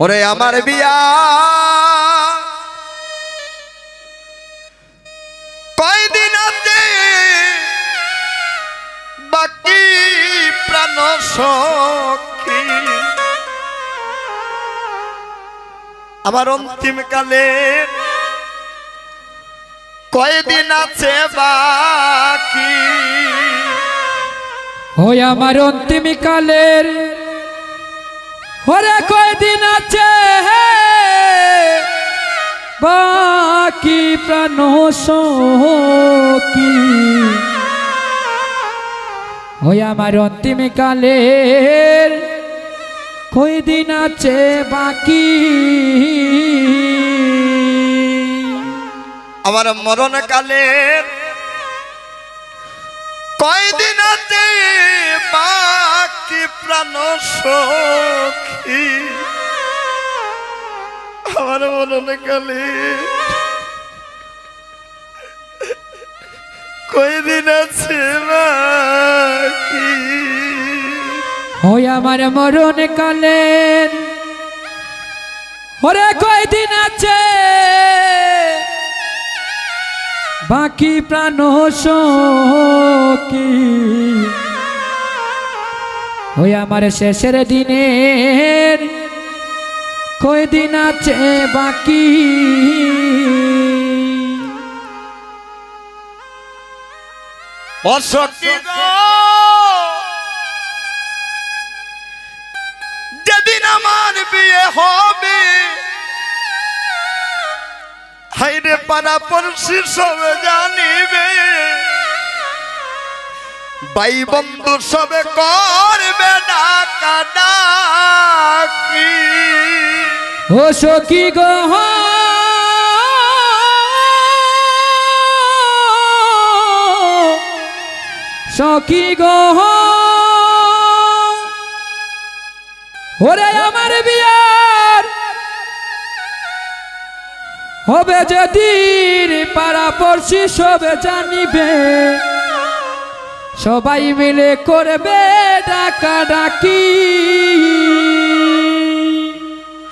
ওরে আমার বিয়া। কয়দিন আছে? বাকি প্রাণ সখী। আমার অন্তিম কালে কয়দিন আছে বাকি? ওই আমার অন্তিম কালের ওরে কয়দিন আছে? বাকি প্রাণ ওই আমার অন্তিম কালের কয়দিন আছে বাকি? আমার মরণ কালের কয়দিন আছে? প্রাণ সখী। আমার মরণ কালে। কয়দিন আছে বাকি ওই আমার মরণ কালের ওরে কয়দিন আছে? বাকি প্রাণ সখী। ওই আমার শেষের দিনের কয়দিন আছে বাকি? যেদিন আমার বিয়ে হবে হাইরে পাড়া পড়শি সবে জানিবে। ভাই বন্ধু সবে করবে ডাকা ডাকি ও সখী গো সখী গো ওরে আমার বিয়ার। হবে যেদিন পাড়া পড়শি সবে জানিবে। সবাই মিলে করবে ডাকা ডাকি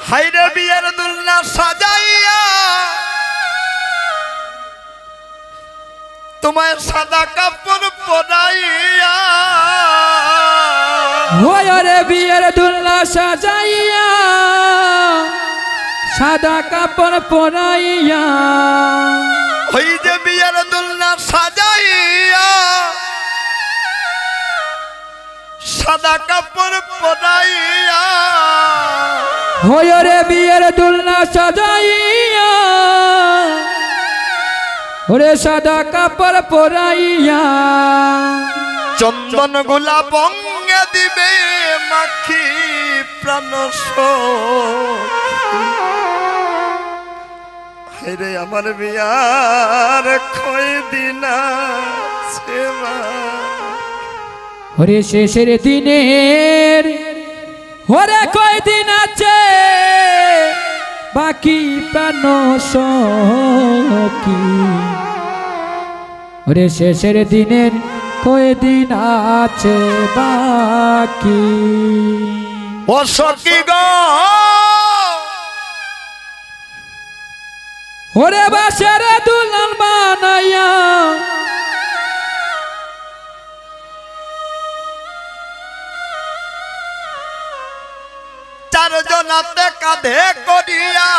হাইরে বিয়ের দুল্লা সাজাইয়া। তোমার সাদা কাপড় পরাইয়া। ওরে বিয়ের দুল্লা সাজাইয়া সাদা কাপড় পরাইয়া। ওই যে সাদা কাপড় পরাইয়া। ওরে বিয়ের দুলনা সাজাইয়া। ওরে সাদা কাপড় পরাইয়া। চন্দন গোলা বঙ্গে দিবে মাখি প্রাণ রে আমার বিয়ার খয় দিনা সেবা ওরে শেষের দিনের ওরে কয়দিন আছে? বাকি প্রাণ ওরে শেষের দিনের কয়দিন আছে বাকি? ও সখী গো! ওরে বাসের দুলন বানাইয়া চারজনাতে কাঁধে করিয়া।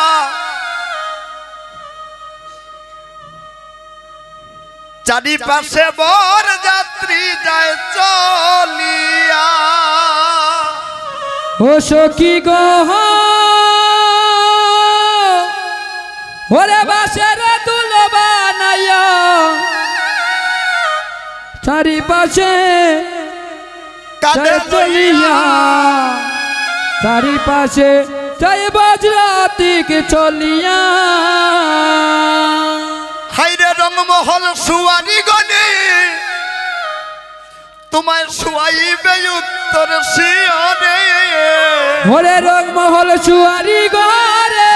চারিপাশে বর যাত্রী যায় চলিয়া। ও সখী গো ওরে বাসের দুল বানাইয়া। চারিপাশে কাঁধে চলিয়া। চারিপাশে জয় বজ্রাতিক চলিয়া। হাইরে রংমহল সুয়ারি গনে তোমায় শুয়াইবে উত্তর শিয়রে। ওরে রংমহল সুয়ারি ঘরে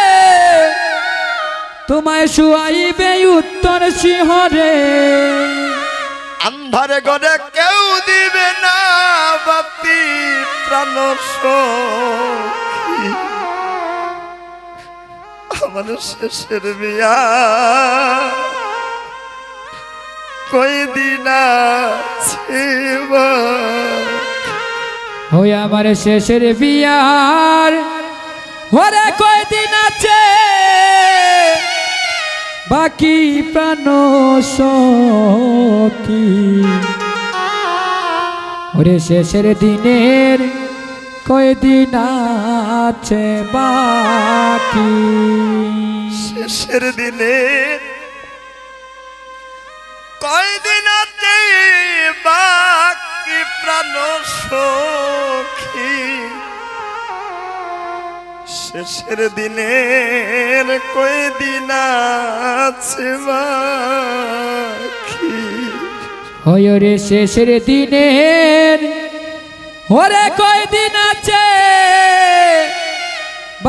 তোমায় শুয়াইবে উত্তর সিংহরে আন্ধারে ঘরে কেউ দিবে না বাতি। প্রাণ। আমার শেষের বিয়া কই দিন আছে ওই আমার শেষের বিয়ার। ওরে কয়দিন আছে? বাকি প্রাণ সখী ওরে শেষের দিনের কয়দিন আছে বাকি? শেষের দিনে কয়দিন আছে বাকি প্রাণ সখী? শেষের দিনের কয়দিন আছে বাকি? হয় রে শেষের দিনের ওরে কয়দিন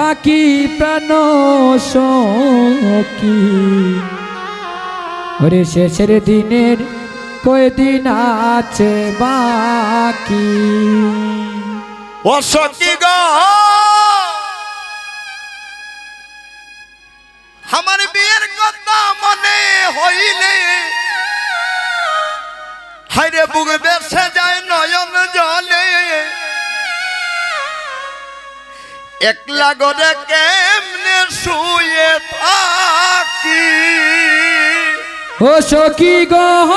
বাকি প্রাণ সখী। ওরে শেষের দিনের কয়দিন আছে বাকি? অসকি গ! আমার বিয়ের কথা মনে হইলে হাইরে বুক বেসে যায় নয়ন জলে। একলা গরে কেমনে শুয়ে থাকি? ও সখী গহ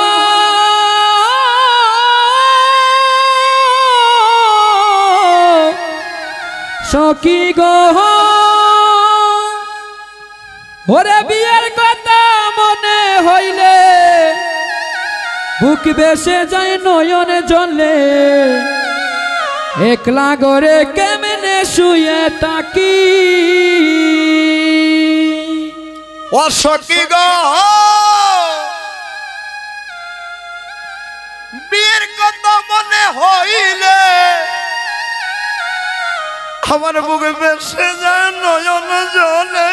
সখী গহ ওরে বিয়ের কথা মনে হইলে বুক বেসে যায় নয়নে জলে। একলা গরে কেমনে শুয়ে তাকি অসকি গ! বিয়ের কথা মনে হইলে আমার বুকে বেসে যায় নয়ন জলে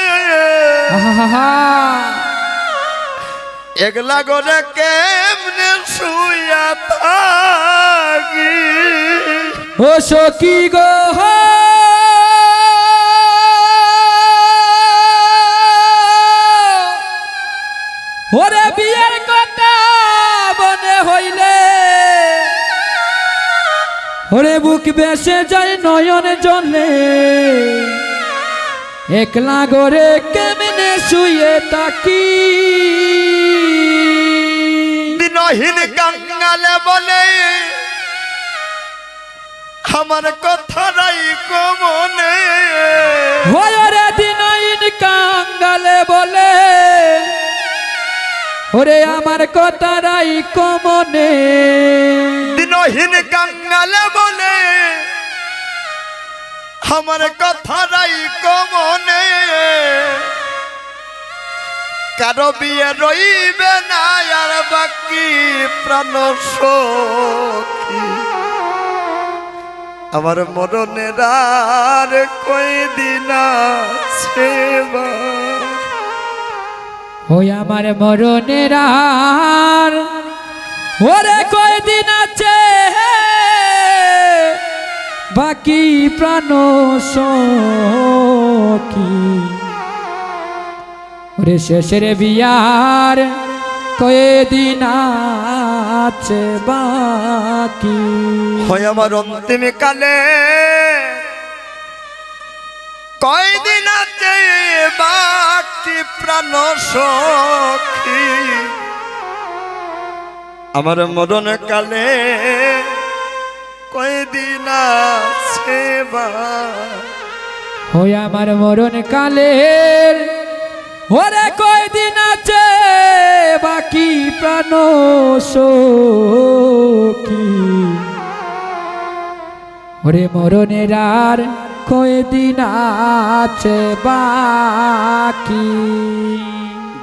একলা করে কেমনে শুয়া থাকি? ও সখী গো ওরে বুক বেসে যায় নয়ন জলে একলা গরে কেমনে শুয়ে তাকি দিনহীন কাঙ্গালে বলে আমার কথা রাই কমনে। হয়রে দিনাইন কাঙ্গালে বলে ওরে আমার কথারাই কমনে দিনহীন কাঙ্গালে বলে, আমার কথা রাই কমনে কারও বিয়ে রইবে না, আর বাকি প্রাণ আমার মরণের আর কই দিন আছে বা ওই আমার মরণের আর। ওরে কয়দিন আছে? বাকি প্রাণ সখী। ওরে শেষের বিয়ার কয়দিন আছে বাকি। হয় আমার অন্তিম কালে কয়দিন আছে বাকি প্রাণ সখী? আমার মরণ কালে কয়দিন আছে ওই আমার মরণ কালের ওরে কয়দিন আছে বাকি প্রাণ সখী? ওরে মরণের আর কয়দিন আছে বাকি?